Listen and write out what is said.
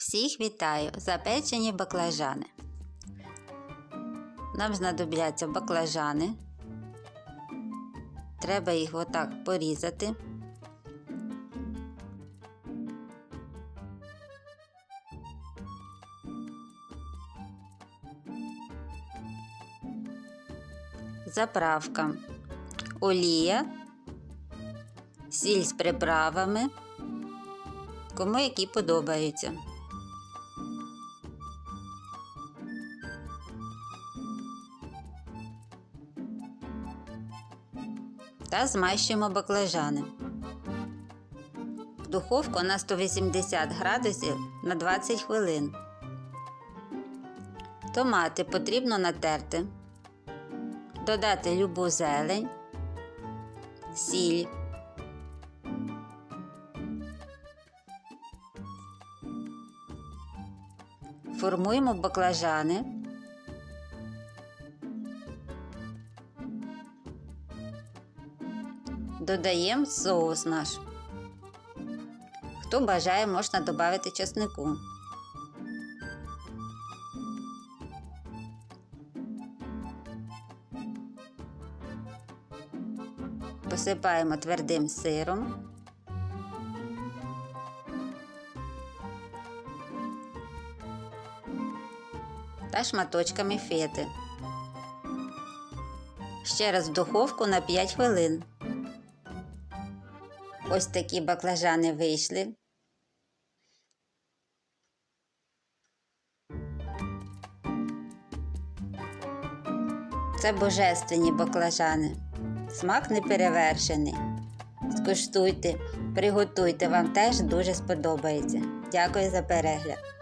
Всіх вітаю! Запечені баклажани. Нам знадобляться баклажани. Треба їх отак порізати. Заправка. Олія, сіль з приправами, кому які подобаються. Та змащуємо баклажани. В духовку на 180 градусів на 20 хвилин. Томати потрібно натерти, додати любу зелень, сіль. Формуємо баклажани. Додаємо соус наш. Хто бажає, можна додати чеснику. Посипаємо твердим сиром. Та шматочками фети. Ще раз в духовку на 5 хвилин. Ось такі баклажани вийшли. Це божественні баклажани. Смак неперевершений. Скуштуйте, приготуйте, вам теж дуже сподобається. Дякую за перегляд.